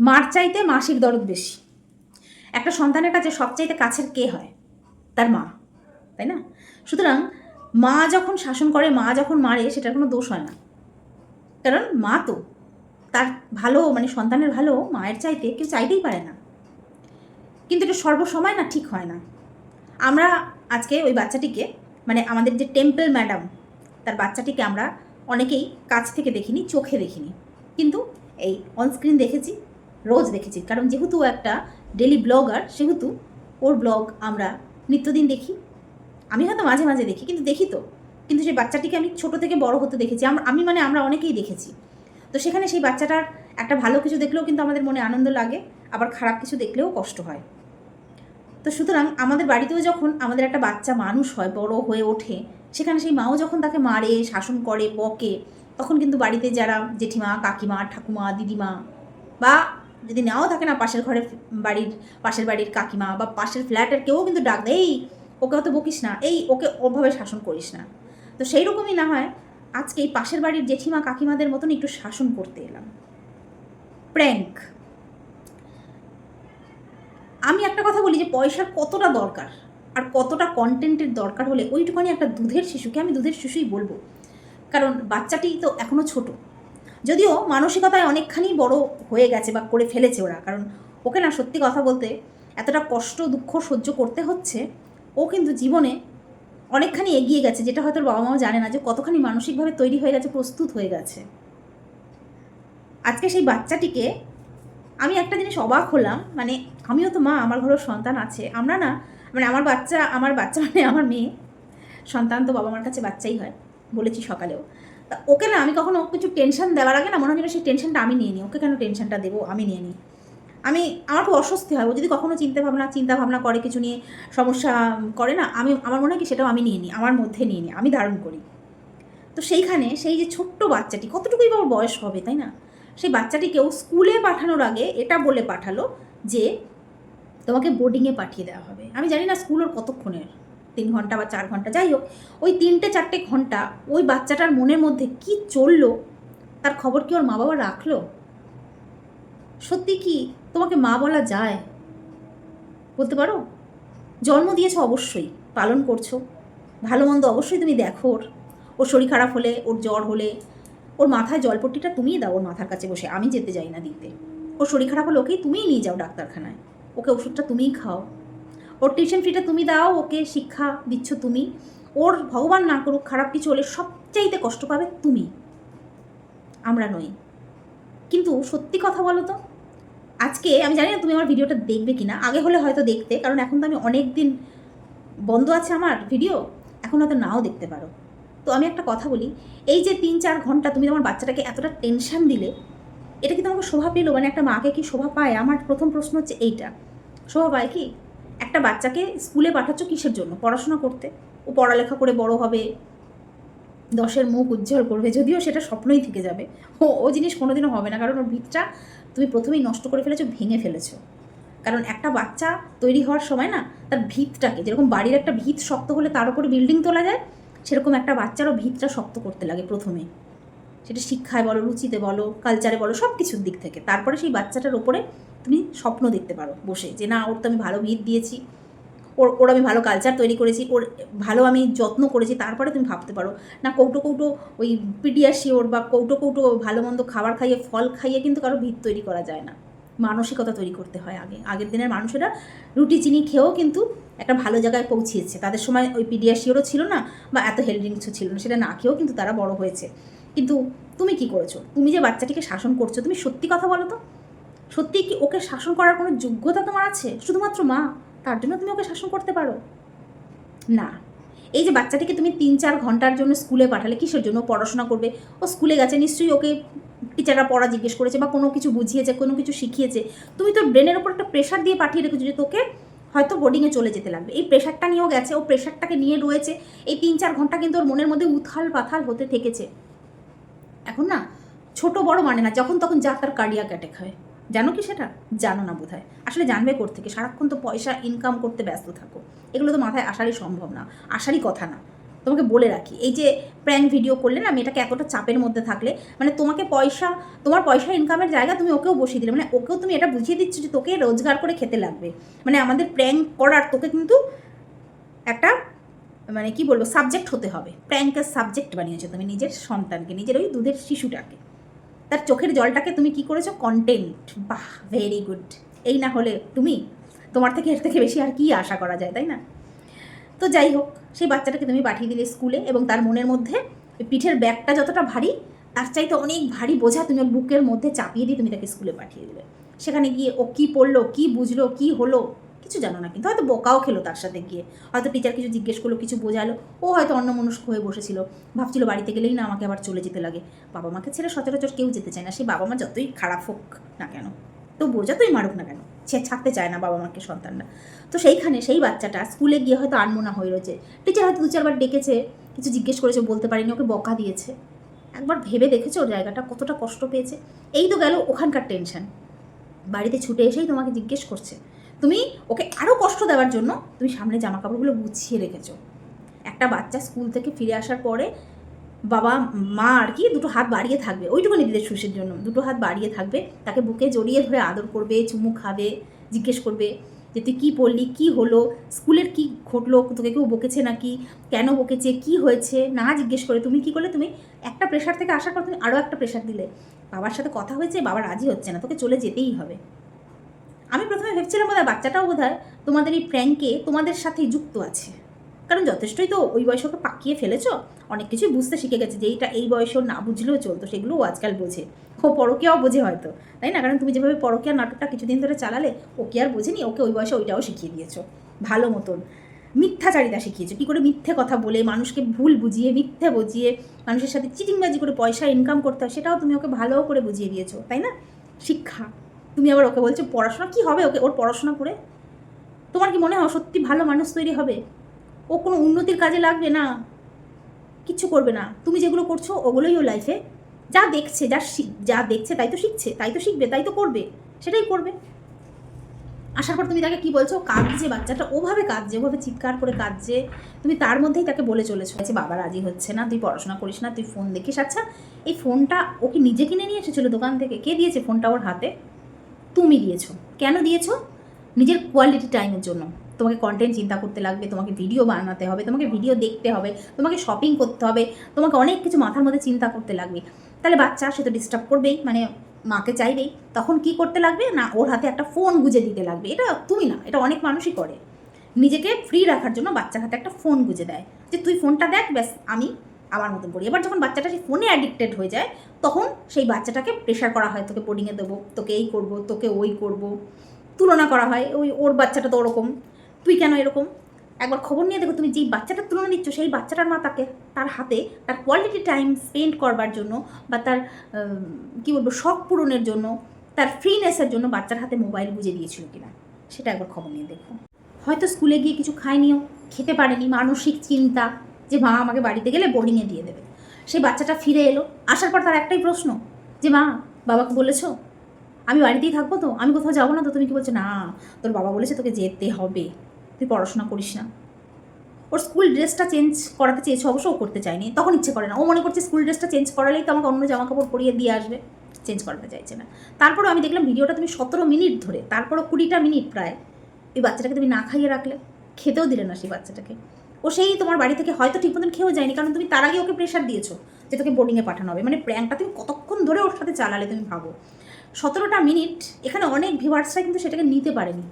মার চাইতে মাসির দরদ বেশি। একটা সন্তানের কাছে সবচাইতে কাছের কে হয়? তার মা, তাই না? সুতরাং মা যখন শাসন করে, মা যখন মারে, সেটার কোনো দোষ হয় না। কারণ মা তো তার ভালো মানে সন্তানের ভালো মায়ের চাইতে কেউ চাইতেই পারে না। কিন্তু এটা সর্বসময় না ঠিক হয় না। আমরা আজকে ওই বাচ্চাটিকে মানে আমাদের যে টেম্পল ম্যাডাম, তার বাচ্চাটিকে আমরা অনেকেই কাছ থেকে দেখিনি, চোখে দেখিনি। কিন্তু এই অনস্ক্রিন দেখেছি রোজ দেখেছি। কারণ যেহেতু একটা ডেলি ব্লগার সেহেতু ওর ব্লগ আমরা নিত্যদিন দেখি। আমি হয়তো মাঝে মাঝে দেখি, কিন্তু দেখি তো। কিন্তু সেই বাচ্চাটিকে আমি ছোট থেকে বড় হতে দেখেছি। আমি মানে আমরা অনেকেই দেখেছি। তো সেখানে সেই বাচ্চাটার একটা ভালো কিছু দেখলেও কিন্তু আমাদের মনে আনন্দ লাগে, আবার খারাপ কিছু দেখলেও কষ্ট হয়। তো সুতরাং আমাদের বাড়িতেও যখন আমাদের একটা বাচ্চা মানুষ হয়, বড় হয়ে ওঠে, সেখানে সেই মাও যখন তাকে মারে, শাসন করে, বকে, তখন কিন্তু বাড়িতে যারা জেঠিমা, কাকিমা, ঠাকুমা, দিদিমা বা যদি নাও থাকে না পাশের ঘরে বাড়ির, পাশের বাড়ির কাকিমা বা পাশের ফ্ল্যাটের কেউ কিন্তু ডাক দেয়, এই, ওকে অত বকিস না, এই, ওকে ওভাবে শাসন করিস না। তো সেই রকমই না হয়, আজকে এই পাশের বাড়ির জেঠিমা কাকিমাদের মতন একটু শাসন করতে এলাম। প্র্যাঙ্ক আমি একটা কথা বলি যে পয়সার কতটা দরকার আর কতটা কন্টেন্টের দরকার হলে ওইটুখানি একটা দুধের শিশুকে আমি দুধের শিশুই বলব। কারণ বাচ্চাটি তো এখনও ছোট। যদিও মানসিকতায় অনেকখানি বড় হয়ে গেছে বা করে ফেলেছে ওরা। কারণ ওকে না সত্যি কথা বলতে এতটা কষ্ট, দুঃখ সহ্য করতে হচ্ছে। ও কিন্তু জীবনে অনেকখানি এগিয়ে গেছে, যেটা হয়তো বাবা মাও জানে না যে কতখানি মানসিকভাবে তৈরি হয়ে গেছে, প্রস্তুত হয়ে গেছে। আজকে সেই বাচ্চাটিকে আমি একটা জিনিস অবাক হলাম মানে আমিও তো মা, আমার ঘরেও সন্তান আছে। আমরা না মানে আমার বাচ্চা আমার বাচ্চা মানে আমার মেয়ে। সন্তান তো বাবা মার কাছে বাচ্চাই হয়, বলেছি সকালেও। তা ওকে না আমি কখনো কিছু টেনশন দেওয়ার আগে না মনে হয় সেই টেনশনটা আমি নিয়ে নিই। ওকে কেন টেনশনটা দেবো? আমি নিয়ে নিই। আমি, আমার খুব অস্বস্তি হয়। ও যদি কখনো চিন্তা ভাবনা চিন্তা ভাবনা করে কিছু নিয়ে সমস্যা করে না, আমি, আমার মনে হয় কি সেটাও আমি নিয়ে নিই। আমার মধ্যে নিয়ে নিই। আমি ধারণ করি। তো সেইখানে সেই যে ছোট্ট বাচ্চাটি, কতটুকুই বা বয়স হবে, তাই না? সেই বাচ্চাটিকেও স্কুলে পাঠানোর আগে এটা বলে পাঠালো যে তোমাকে বোর্ডিংয়ে পাঠিয়ে দেওয়া হবে। আমি জানি না স্কুল ওর কতক্ষণের। তিন ঘণ্টা বা চার ঘণ্টা, যাই হোক, ওই তিনটে চারটে ঘণ্টা ওই বাচ্চাটার মনের মধ্যে কি চলল, তার খবর কি ওর মা বাবা রাখল? সত্যি কি তোমাকে মা বলা যায়? বলতে পারো? জন্ম দিয়েছ অবশ্যই, পালন করছ, ভালো মন্দ অবশ্যই তুমি দেখো ওর। ওর শরীর খারাপ হলে, ওর জ্বর হলে, ওর মাথায় জলপট্টিটা তুমিই দাও ওর মাথার কাছে বসে, আমি যেতে যাই না দিতে। ওর শরীর খারাপ হলে ওকেই তুমিই নিয়ে যাও ডাক্তারখানায়, ওকে ওষুধটা তুমিই খাও। ওর টিউশন ফিটা তুমি দাও, ওকে শিক্ষা দিচ্ছ তুমি। ওর ভগবান না করুক, খারাপ কিছু হলে সবচাইতে কষ্ট পাবে তুমি। আমরা নই। কিন্তু সত্যি কথা বলো তো, আজকে আমি জানি না তুমি আমার ভিডিওটা দেখবে কি না আগে হলে হয়তো দেখতে, কারণ এখন তো আমি অনেক দিন বন্ধ আছে আমার ভিডিও এখন হয়তো নাও দেখতে পারো। তো আমি একটা কথা বলি, এই যে তিন চার ঘণ্টা তুমি তোমার বাচ্চাটাকে এতটা টেনশন দিলে, এটা কি তোমাকে শোভা পেল? মানে একটা মাকে কি শোভা পায়? আমার প্রথম প্রশ্ন হচ্ছে এইটা। শোভা পায় কি? একটা বাচ্চাকে স্কুলে পাঠাচ্ছ কিসের জন্য? পড়াশোনা করতে। ও পড়ালেখা করে বড় হবে। দশের মুখ উজ্জ্বল করবে। যদিও সেটা স্বপ্নই থেকে যাবে। ও ও জিনিস কোনোদিনও হবে না। কারণ ওর ভিতটা তুমি প্রথমেই নষ্ট করে ফেলেছো, ভেঙে ফেলেছো। কারণ একটা বাচ্চা তৈরি হওয়ার সময় না, তার ভিতটাকে, যেরকম বাড়ির একটা ভিত শক্ত হলে তার উপরে বিল্ডিং তোলা যায়, সেরকম একটা বাচ্চারও ভিতটা শক্ত করতে লাগে প্রথমে। সেটা শিক্ষায় বলো, রুচিতে বলো কালচারে বলো সব কিছুর দিক থেকে। তারপরে সেই বাচ্চাটার ওপরে তুমি স্বপ্ন দেখতে পারো বসে যে, না, ওর তো আমি ভালো ভিত দিয়েছি, ওর ওর আমি ভালো কালচার তৈরি করেছি, ওর ভালো আমি যত্ন করেছি। তারপরে তুমি ভাবতে পারো, না, কৌটো কৌটো ওই পিডিয়াশিওর বা কৌটো কৌটো ভালো মন্দ খাবার খাইয়ে, ফল খাইয়ে কিন্তু কারও ভিত তৈরি করা যায় না। মানসিকতা তৈরি করতে হয় আগে। আগের দিনের মানুষেরা রুটি, চিনি খেয়েও কিন্তু একটা ভালো জায়গায় পৌঁছিয়েছে। তাদের সময় ওই পিডিয়াশিওরও ছিল না বা এত হেলথ ড্রিঙ্কসও ছিল না, সেটা না খেয়েও কিন্তু তারা বড় হয়েছে। কিন্তু তুমি কি করেছ? তুমি যে বাচ্চাটিকে শাসন করছ, তুমি সত্যি কথা বলো তো। সত্যি কি ওকে শাসন করার কোনো যোগ্যতা তোমার আছে? শুধুমাত্র মা? তার জন্য তুমি ওকে শাসন করতে পারো? না। এই যে বাচ্চাটিকে তুমি তিন চার ঘণ্টার জন্য স্কুলে পাঠালে, কিসের জন্য? পড়াশোনা করবে। ও স্কুলে গেছে, নিশ্চয়ই ওকে টিচাররা পড়া জিজ্ঞেস করেছে বা কোনো কিছু বুঝিয়েছে, কোনো কিছু শিখিয়েছে। তুমি তোর ব্রেনের ওপর একটা প্রেশার দিয়ে পাঠিয়ে রেখেছো যে তোকে হয়তো বোর্ডিংয়ে চলে যেতে লাগবে। এই প্রেশারটা নিয়েও গেছে, ও প্রেশারটাকে নিয়ে রয়েছে। এই তিন চার ঘণ্টা কিন্তু ওর মনের মধ্যে উথাল পাথাল হতে থেকেছে। এখন না, ছোট বড় মানে না, যখন তখন যা তার কার্ডিয়া অ্যাটাক হয়। জানো কি সেটা? জানো না বোধহয়। আসলে জানবে কোর থেকে সারাক্ষণ তো পয়সা ইনকাম করতে ব্যস্ত থাকো। এগুলো তো মাথায় আসারই সম্ভব না, আসারই কথা না। তোমাকে বলে রাখি, এই যে প্র্যাঙ্ক ভিডিও করলে না, মেয়েটাকে এতটা চাপের মধ্যে থাকলে মানে তোমাকে পয়সা, তোমার পয়সা ইনকামের জায়গা তুমি ওকেও বসিয়ে দিলে। মানে ওকেও তুমি এটা বুঝিয়ে দিচ্ছ যে তোকে রোজগার করে খেতে লাগবে। মানে আমাদের প্র্যাঙ্ক করার তোকে কিন্তু একটা মানে কি বলব সাবজেক্ট হতে হবে। প্র্যাঙ্কের সাবজেক্ট বানিয়েছো তুমি নিজের সন্তানকে, নিজের ওই দুধের শিশুটাকে। তার চোখের জলটাকে তুমি কি করেছ? কন্টেন্ট বাহ ভেরি গুড এই না হলে তুমি, তোমার থেকে এর থেকে বেশি আর কি আশা করা যায়, তাই না? তো যাই হোক, সেই বাচ্চাটাকে তুমি পাঠিয়ে দিলে স্কুলে এবং তার মনের মধ্যে পিঠের ব্যাগটা যতটা ভারী, তার চাইতে অনেক ভারী বোঝা তুমি বুকের মধ্যে চাপিয়ে দিয়ে তুমি তাকে স্কুলে পাঠিয়ে দিলে। সেখানে গিয়ে ও কী পড়ল, কী বুঝলো, কী হলো কিছু জানো না কিন্তু হয়তো বোকাও খেলো তার সাথে গিয়ে। হয়তো টিচার কিছু জিজ্ঞেস করল, কিছু বোঝালো। ও হয়তো অন্যমনস্ক হয়ে বসেছিল। ভাবছিল বাড়িতে গেলেই না আমাকে আবার চলে যেতে লাগে। বাবা মাকে ছেড়ে সচরাচর কেউ যেতে চায় না। সেই বাবা মা যতই খারাপ হোক না কেন তো যতই মারুক না কেন, সে ছাড়তে চায় না বাবা মাকে, সন্তানরা। তো সেইখানে সেই বাচ্চাটা স্কুলে গিয়ে হয়তো আনমোনা হয়ে রয়েছে। টিচার হয়তো দু চারবার ডেকেছে, কিছু জিজ্ঞেস করেছে, বলতে পারিনি, ওকে বকা দিয়েছে। একবার ভেবে দেখেছ জায়গাটা, কতটা কষ্ট পেয়েছে? এই তো গেল ওখানকার টেনশন বাড়িতে ছুটে এসেই তোমাকে জিজ্ঞেস করছে। তুমি ওকে আরও কষ্ট দেওয়ার জন্য তুমি সামনে জামা কাপড়গুলো গুছিয়ে রেখেছো। একটা বাচ্চা স্কুল থেকে ফিরে আসার পরে বাবা, মা আর কি দুটো হাত বাড়িয়ে থাকবে। ওইটুকুনি দিদের শুষের জন্য। দুটো হাত বাড়িয়ে থাকবে, তাকে বুকে জড়িয়ে ধরে আদর করবে, চুমু খাবে, জিজ্ঞেস করবে যে, তুই কী পড়লি? কী হলো? স্কুলের কি ঘটলো? তোকে কেউ বকেছে নাকি? কেন বকেছে? কি হয়েছে? না জিজ্ঞেস করে, তুমি কি করলে? তুমি একটা প্রেশার থেকে আসার পর তুমি আরও একটা প্রেশার দিলে। বাবার সাথে কথা হয়েছে, বাবা রাজি হচ্ছে না, তোকে চলে যেতেই হবে। আমি প্রথমে ভেবছিলাম বোধ বাচ্চাটাও বোধ তোমাদের এই প্র্যাঙ্কে তোমাদের সাথেই যুক্ত আছে। কারণ যথেষ্টই তো ওই বয়সে ওকে পাকিয়ে ফেলেছো, অনেক কিছুই বুঝতে শিখে গেছে যে এইটা এই বয়সে না বুঝলেও চলতো, সেগুলো আজকাল বোঝে। ও পরকিয়াও বোঝে হয়তো, তাই না? কারণ তুমি যেভাবে পরকিয়ার নাটকটা কিছুদিন ধরে চালালে ও কি আর বোঝেনি, ওকে ওই বয়সে ওইটাও শিখিয়ে দিয়েছ। ভালো মতন। মিথ্যাচারিতা শিখিয়েছো। কী করে মিথ্যে কথা বলে, মানুষকে ভুল বুঝিয়ে, মিথ্যে বুঝিয়ে, মানুষের সাথে চিটিংবাজি করে পয়সা ইনকাম করতে হয়, সেটাও তুমি ওকে ভালো করে বুঝিয়ে দিয়েছ, তাই না? শিক্ষা। তুমি আবার ওকে বলছো, পড়াশোনা কি হবে ওকে? ওর পড়াশোনা করে? তোমার কি মনে হয় সত্যি ভালো মানুষ তৈরি হবে? ও কোনো উন্নতির কাজে লাগবে না? কিচ্ছু করবে না। তুমি যেগুলো করছ ওগুলোই ও লাইফে যা দেখছে, যা শিখ যা দেখছে তাই তো শিখছে, তাই তো শিখবে, তাই তো করবে, সেটাই করবে। আসার পর তুমি তাকে কি বলছো? কাঁদছে বাচ্চাটা, ওভাবে কাঁদছে, ওভাবে চিৎকার করে কাঁদছে। তুমি তার মধ্যেই তাকে বলে চলেছো। যে বাবা রাজি হচ্ছে না, তুই পড়াশোনা করিস না, তুই ফোন দেখিস। আচ্ছা এই ফোনটা ওকে নিজে কিনে নিয়ে এসেছিল দোকান থেকে? কে দিয়েছে ফোনটা ওর হাতে? তুমি দিয়েছ। কেন দিয়েছ? নিজের কোয়ালিটি টাইমের জন্য। তোমাকে কন্টেন্ট চিন্তা করতে লাগবে, তোমাকে ভিডিও বানাতে হবে, তোমাকে ভিডিও দেখতে হবে, তোমাকে শপিং করতে হবে, তোমাকে অনেক কিছু মাথার মধ্যে চিন্তা করতে লাগবে। তাহলে বাচ্চা, সে তো ডিস্টার্ব করবেই মানে মাকে চাইবেই। তখন কি করতে লাগবে? না, ওর হাতে একটা ফোন গুজে দিতে লাগবে। এটা তুমি না, এটা অনেক মানুষই করে। নিজেকে ফ্রি রাখার জন্য বাচ্চার হাতে একটা ফোন গুজে দেয়। যে, তুই ফোনটা দেখ, ব্যাস, আমি আমার মতন করি এবার যখন বাচ্চাটা সেই ফোনে অ্যাডিক্টেড হয়ে যায়, তখন সেই বাচ্চাটাকে প্রেশার করা হয়, তোকে বোর্ডিংয়ে দেবো, তোকে এই করব, তোকে ওই করব। তুলনা করা হয়, ওই, ওর বাচ্চাটা তো ওরকম, তুই কেন এরকম? একবার খবর নিয়ে দেখো, তুমি যেই বাচ্চাটার তুলনা দিচ্ছ সেই বাচ্চাটার মা তাকে, তার হাতে, তার কোয়ালিটি টাইম স্পেন্ড করবার জন্য বা তার কী বলব, শখ পূরণের জন্য, তার ফ্রিনেসের জন্য বাচ্চার হাতে মোবাইল বুঝে দিয়েছিল কিনা, সেটা একবার খবর নিয়ে দেখো। হয়তো স্কুলে গিয়ে কিছু খায়নিও, খেতে পারেনি, মানসিক চিন্তা যে মা আমাকে বাড়িতে গেলে বোর্ডিংয়ে দিয়ে দেবে। সেই বাচ্চাটা ফিরে এলো। আসার পর তার একটাই প্রশ্ন, যে মা, বাবাকে বলেছ? আমি বাড়িতেই থাকব তো? আমি কোথাও যাব না তো? তুমি কি বলছো, না, তোর বাবা বলেছে তোকে যেতে হবে। তুই পড়াশোনা করিস না। ওর স্কুল ড্রেসটা চেঞ্জ করাতে চেয়েছে, অবশ্য ও করতে চায়নি। তখন ইচ্ছে করে না। ও মনে করছে স্কুল ড্রেসটা চেঞ্জ করালেই তো আমাকে অন্য জামা কাপড় পরিয়ে দিয়ে আসবে। চেঞ্জ করাতে চাইছে না। তারপরে আমি দেখলাম ভিডিওটা তুমি সতেরো মিনিট ধরে, তারপরও কুড়িটা মিনিট প্রায়। ওই বাচ্চাটাকে তুমি না খাইয়ে রাখলে, খেতেও দিলে না সেই বাচ্চাটাকে। ও সেই তোমার বাড়ি থেকে হয়তো ঠিক মতন খেয়েও যায়নি, কারণ তুমি তার আগে ওকে প্রেশার দিয়েছ যে তোকে বোর্ডিংয়ে পাঠানো হবে। মানে প্র্যাঙ্কটা তুমি কতক্ষণ ধরে ওর সাথে চালালে তুমি ভাবো? সতেরোটা মিনিট এখানে অনেক ভিভার্সরা কিন্তু সেটাকে নিতে পারেনি।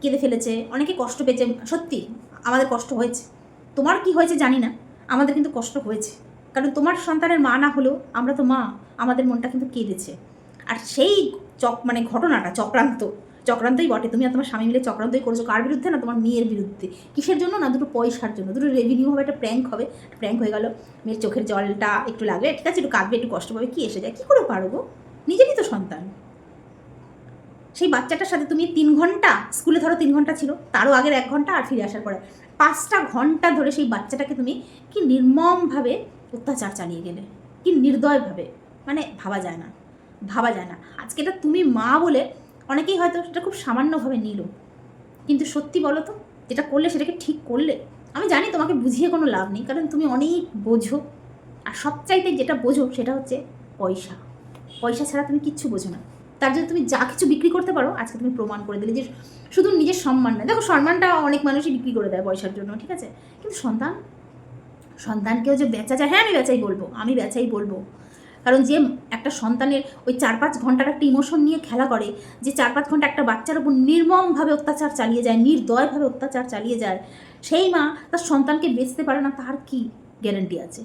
কেঁদে ফেলেছে, অনেকে কষ্ট পেয়েছে। সত্যি, আমাদের কষ্ট হয়েছে। তোমার কি হয়েছে জানি না, আমাদের কিন্তু কষ্ট হয়েছে। কারণ তোমার সন্তানের মা না হলেও আমরা তো মা, আমাদের মনটা কিন্তু কেঁদেছে। আর সেই চক মানে ঘটনাটা, চক্রান্ত চক্রান্তই বটে। তুমি আর তোমার স্বামী মিলে চক্রান্তই করেছ। কার বিরুদ্ধে? না, তোমার মেয়ের বিরুদ্ধে। কিসের জন্য? না, দুটো পয়সার জন্য। দুটো রেভিনিউ হবে, একটা প্র্যাঙ্ক হবে। প্র্যাঙ্ক হয়ে গেল। মেয়ের চোখের জলটা একটু লাগলে, ঠিক আছে, একটু কাঁদবে, একটু কষ্ট পাবে, কী এসে যায়? কী করে পারো গো? নিজেরই তো সন্তান। সেই বাচ্চাটার সাথে তুমি তিন ঘণ্টা, স্কুলে ধরো তিন ঘণ্টা ছিল, তারও আগের এক ঘণ্টা আর ফিরে আসার পরে পাঁচটা ঘণ্টা ধরে সেই বাচ্চাটাকে তুমি কি নির্মমভাবে অত্যাচার চালিয়ে গেলে? কি নির্দয়ভাবে? মানে ভাবা যায় না। ভাবা যায় না। আজকে এটা তুমি মা বলে অনেকেই হয়তো সেটা খুব সামান্যভাবে নিল। কিন্তু সত্যি বলো তো, যেটা করলে সেটাকে ঠিক করলে? আমি জানি তোমাকে বুঝিয়ে কোনো লাভ নেই, কারণ তুমি অনেক বোঝো। আর সবচাইতে যেটা বোঝো সেটা হচ্ছে পয়সা। পয়সা ছাড়া তুমি কিচ্ছু বোঝো না। তার জন্য তুমি যা কিছু বিক্রি করতে পারো, আজকে তুমি প্রমাণ করে দিলে যে শুধু নিজের সম্মান না দেখো, সম্মানটা অনেক মানুষই বিক্রি করে দেয় পয়সার জন্য, ঠিক আছে? কিন্তু সন্তান? সন্তানকেও যে বেচা যায় হ্যাঁ আমি বেচাই বলব, আমি বেচাই বলব। কারণ যে একটা সন্তানের ওই চার পাঁচ ঘণ্টার একটা ইমোশন নিয়ে খেলা করে, যে চার পাঁচ ঘণ্টা একটা বাচ্চার উপর নির্মমভাবে অত্যাচার চালিয়ে যায়, নির্দয়ভাবে অত্যাচার চালিয়ে যায়, সেই মা তার সন্তানকে বেচতে পারে না, তার কি গ্যারেন্টি আছে?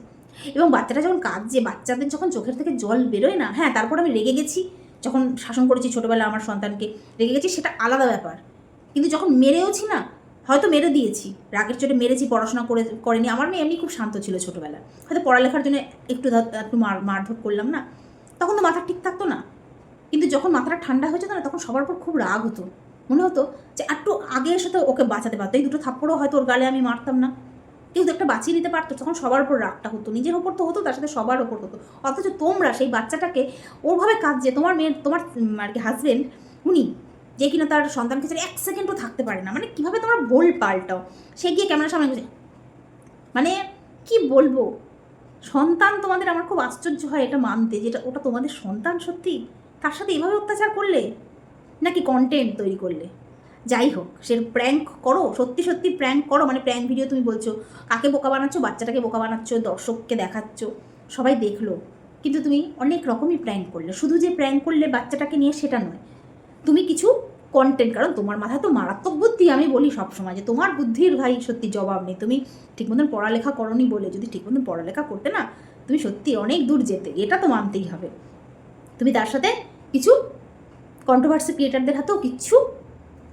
এবং বাচ্চাটা যখন কাঁদছে, বাচ্চাদের যখন চোখের থেকে জল বেরোয় না হ্যাঁ তারপর আমি রেগে গেছি, যখন শাসন করেছি ছোটোবেলা আমার সন্তানকে, রেগে গেছি সেটা আলাদা ব্যাপার। কিন্তু যখন মেরেওছি না হয়তো মেরে দিয়েছি, রাগের চোটে মেরেছি, পড়াশোনা করে, করেনি। আমার মেয়ে এমনি খুব শান্ত ছিল ছোটোবেলায়। হয়তো পড়ালেখার জন্য একটু একটু মার, মারধর করলাম না? তখন তো মাথা ঠিক থাকতো না। কিন্তু যখন মাথাটা ঠান্ডা হয়ে যেত না, তখন সবার উপর খুব রাগ হতো। মনে হতো যে একটু আগে এসে তো ওকে বাঁচাতে পারতো। এই দুটো থাপ্পড়ও হয়তো ওর গালে আমি মারতাম না। কেউ একটা বাঁচিয়ে নিতে পারতো, তখন সবার উপর রাগটা হতো। নিজের ওপর তো হতো, তার সাথে সবার ওপর হতো। অথচ তোমরা সেই বাচ্চাটাকে ওরভাবে কাঁদছে। তোমার মেয়ের, তোমার আর কি হাজবেন্ড উনি যে কিনা তার সন্তানকে ছেড়ে এক সেকেন্ডও থাকতে পারে না। মানে কীভাবে তোমরা ভোল পাল্টাও? সে গিয়ে ক্যামেরার সামনে মানে কি বলব? সন্তান তোমাদের আমার খুব আশ্চর্য হয় এটা মানতে। যেটা ওটা তোমাদের সন্তান সত্যি? তার সাথে এভাবে অত্যাচার করলে? নাকি কন্টেন্ট তৈরি করলে? যাই হোক, সে প্র্যাঙ্ক করো, সত্যি সত্যি প্র্যাঙ্ক করো। মানে প্র্যাঙ্ক ভিডিও তুমি বলছো, কাকে বোকা বানাচ্ছো? বাচ্চাটাকে বোকা বানাচ্ছ? দর্শককে দেখাচ্ছ? সবাই দেখল। কিন্তু তুমি অনেক রকমই প্র্যাঙ্ক করলে। শুধু যে প্র্যাঙ্ক করলে বাচ্চাটাকে নিয়ে সেটা নয়। তুমি কিছু কন্টেন্ট কারণ তোমার মাথায় তো মারাত্মক বুদ্ধি, আমি বলি সবসময় যে তোমার বুদ্ধির ভাই সত্যি জবাব নেই। তুমি ঠিক মতন পড়ালেখা করনি বলে যদি ঠিক মতন পড়ালেখা করতে না, তুমি সত্যি অনেক দূর যেতে, এটা তো মানতেই হবে। তুমি তার সাথে কিছু কন্ট্রোভার্সি ক্রিয়েটারদের হাতেও কিছু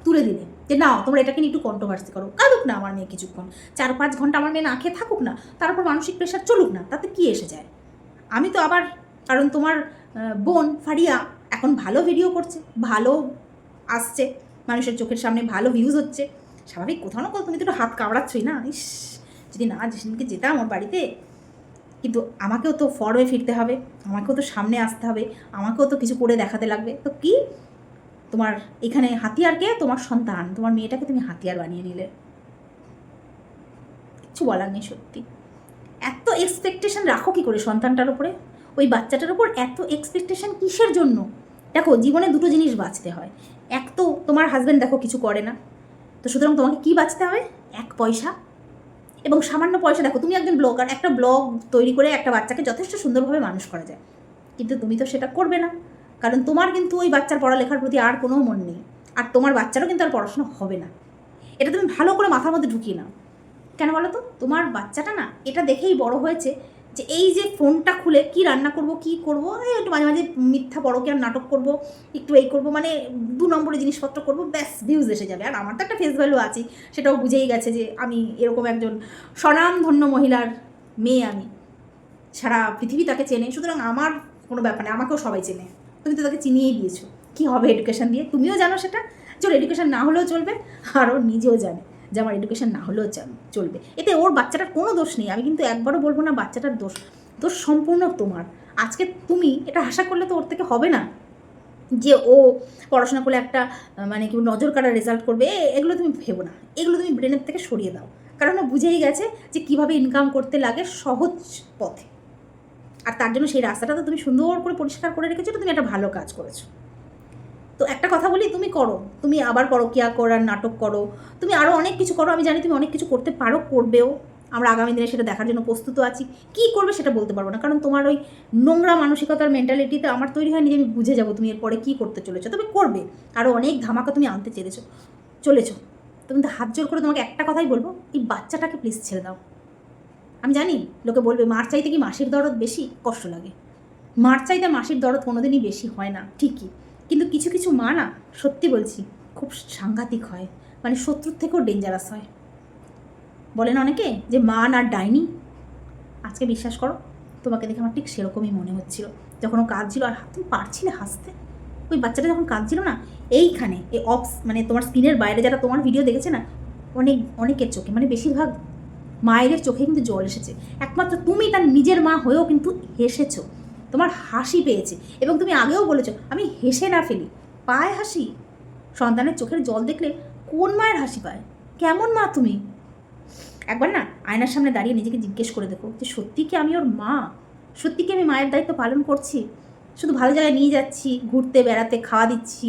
তুলে দিলে যে না তোমরা এটাকে নিয়ে একটু কন্ট্রোভার্সি করো। কাঁদুক না আমার মেয়ে কিছুক্ষণ। চার পাঁচ ঘণ্টা আমার মেয়ে না খেয়ে থাকুক না তারপর মানসিক প্রেশার চলুক না, তাতে কি এসে যায়? আমি তো আবার, কারণ তোমার বোন ফারিয়া এখন ভালো ভিডিও করছে, ভালো আসছে। মানুষের চোখের সামনে ভালো ভিউজ হচ্ছে। স্বাভাবিক, কোথাও না কোথাও তুমি তো একটু হাত কামড়াচ্ছই না। ইস, যদি না যেদিনকে যেতাম ওর বাড়িতে? কিন্তু আমাকেও তো ফরওয়ে ফিরতে হবে। আমাকেও তো সামনে আসতে হবে। আমাকেও তো কিছু করে দেখাতে লাগবে। তো কি? তোমার এখানে হাতিয়ারকে তোমার সন্তান। তোমার মেয়েটাকে তুমি হাতিয়ার বানিয়ে নিলে। কিছু বলার নেই সত্যি। এত এক্সপেকটেশন রাখো কি করে সন্তানটার উপরে? ওই বাচ্চাটার উপর এত এক্সপেকটেশন কিসের জন্য? দেখো, জীবনে দুটো জিনিস বাঁচতে হয়। এক তো তোমার হাজব্যান্ড দেখো কিছু করে না। তো সুতরাং তোমাকে কি বাঁচতে হবে? এক পয়সা। এবং সামান্য পয়সা দেখো, তুমি একজন ব্লগার একটা ব্লগ তৈরি করে একটা বাচ্চাকে যথেষ্ট সুন্দরভাবে মানুষ করা যায়। কিন্তু তুমি তো সেটা করবে না। কারণ তোমার কিন্তু ওই বাচ্চার পড়ালেখার প্রতি আর কোনো মন নেই। আর তোমার বাচ্চারও কিন্তু আর পড়াশোনা হবে না। এটা তুমি ভালো করে মাথার মধ্যে ঢুকিয়ে নাও। কেন বলো তো? তোমার বাচ্চাটা না, এটা দেখেই বড় হয়েছে। যে এই যে ফোনটা খুলে কি রান্না করব, কি করব, এই একটু মাঝে মাঝে মিথ্যা বড়কে আর নাটক করব, একটু এই করব মানে দু নম্বরে জিনিসপত্র করব, ব্যাস ভিউজ এসে যাবে। আর আমার তো একটা ফেস ভ্যালু আছে, সেটাও বুঝেই গেছে যে আমি এরকম একজন স্বনামধন্য মহিলার মেয়ে আমি। সারা পৃথিবী তাকে চেনে, সুতরাং আমার কোনো ব্যাপার নেই, আমাকেও সবাই চেনে। তুমি তো তাকে চিনিয়েই দিয়েছ। কী হবে এডুকেশন দিয়ে? তুমিও জানো সেটা। যে এডুকেশান না হলেও চলবে, আরও নিজেও জানে। যে আমার এডুকেশান না হলেও চলবে। এতে ওর বাচ্চাটার কোনো দোষ নেই, আমি কিন্তু একবারও বলব না বাচ্চাটার দোষ দোষ সম্পূর্ণ তোমার। আজকে তুমি এটা আশা করলে তো ওর থেকে হবে না যে ও পড়াশোনা করলে একটা মানে কি নজর কাটার রেজাল্ট করবে। এগুলো তুমি ভেবো না। এগুলো তুমি ব্রেনের থেকে সরিয়ে দাও। কারণ ও বুঝেই গেছে যে কীভাবে ইনকাম করতে লাগে সহজ পথে। আর তার জন্য সেই রাস্তাটা তো তুমি সুন্দর করে পরিষ্কার করে রেখেছো তুমি একটা ভালো কাজ করেছ। তো একটা কথা বলি, তুমি করো। তুমি আবার পরকিয়া করার নাটক করো। তুমি আরও অনেক কিছু করো, আমি জানি তুমি অনেক কিছু করতে পারো, করবেও। আমরা আগামী দিনে সেটা দেখার জন্য প্রস্তুত আছি। কী করবে সেটা বলতে পারব না, কারণ তোমার ওই নোংরা মানসিকতার মেন্টালিটিতে আমার তৈরি হয়নি যে আমি বুঝে যাব তুমি এরপরে কী করতে চলেছো। তবে করবে আরও অনেক ধামাকা তুমি আনতে চেয়েছো চলেছো। তুমি তো হাত জোর করে তোমাকে একটা কথাই বলব, এই বাচ্চাটাকে প্লিজ ছেড়ে দাও। আমি জানি লোকে বলবে, মার চাইতে কি মাসির দরদ বেশি? কষ্ট লাগে। মার চাইতে মাসির দরদ কোনোদিনই বেশি হয় না, ঠিকই। কিন্তু কিছু কিছু মা না, সত্যি বলছি, খুব সাংঘাতিক হয় মানে শত্রুর থেকেও ডেঞ্জারাস হয়। বলেন অনেকে যে মা না ডাইনি? আজকে বিশ্বাস করো, তোমাকে দেখে আমার ঠিক সেরকমই মনে হচ্ছিল। যখন ও কাঁদছিল, আর তুমি পারছিলে হাসতে। ওই বাচ্চাটা যখন কাঁদছিল না, এইখানে, এই অফস মানে তোমার স্ক্রিনের বাইরে যারা তোমার ভিডিও দেখেছে না, অনেক, অনেকের চোখে মানে বেশিরভাগ মায়েদের চোখে কিন্তু জল এসেছে। একমাত্র তুমি তার নিজের মা হয়েও কিন্তু হেসেছো। তোমার হাসি পেয়েছে এবং তুমি আগেও বলেছ, আমি হেসে না ফেলি। পায় হাসি? সন্তানের চোখের জল দেখলে কোন মায়ের হাসি পায়? কেমন মা তুমি? একবার না আয়নার সামনে দাঁড়িয়ে নিজেকে জিজ্ঞেস করে দেখো যে সত্যি কি আমি ওর মা? সত্যি কি আমি মায়ের দায়িত্ব পালন করছি? শুধু ভালো জায়গায় নিয়ে যাচ্ছি, ঘুরতে, বেড়াতে, খাওয়া দিচ্ছি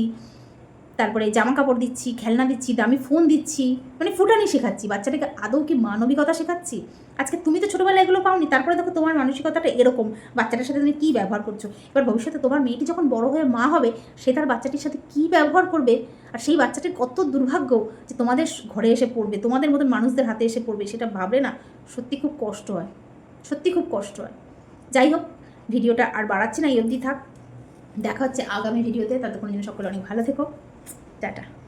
তারপরে জামা কাপড় দিচ্ছি, খেলনা দিচ্ছি, দামি ফোন দিচ্ছি মানে ফুটানি শেখাচ্ছি, বাচ্চাটাকে আদৌ কি মানবিকতা শেখাচ্ছি? আজকে তুমি তো ছোটোবেলায় এগুলো পাওনি, তারপরে দেখো তোমার মানসিকতাটা এরকম, বাচ্চাটার সাথে তুমি কী ব্যবহার করছ? এবার ভবিষ্যতে তোমার মেয়েটি যখন বড় হয়ে মা হবে, সে তার বাচ্চাটির সাথে কী ব্যবহার করবে? আর সেই বাচ্চাটির কত দুর্ভাগ্য যে তোমাদের ঘরে এসে পড়বে, তোমাদের মতন মানুষদের হাতে এসে পড়বে, সেটা ভাবলে না সত্যি খুব কষ্ট হয়, সত্যি খুব কষ্ট হয়। যাই হোক, ভিডিওটা আর বাড়াচ্ছি না, এই অবধি থাক। দেখা হচ্ছে আগামী ভিডিওতে ততক্ষণ যেন সকলে অনেক ভালো থেকো। Chao, chao.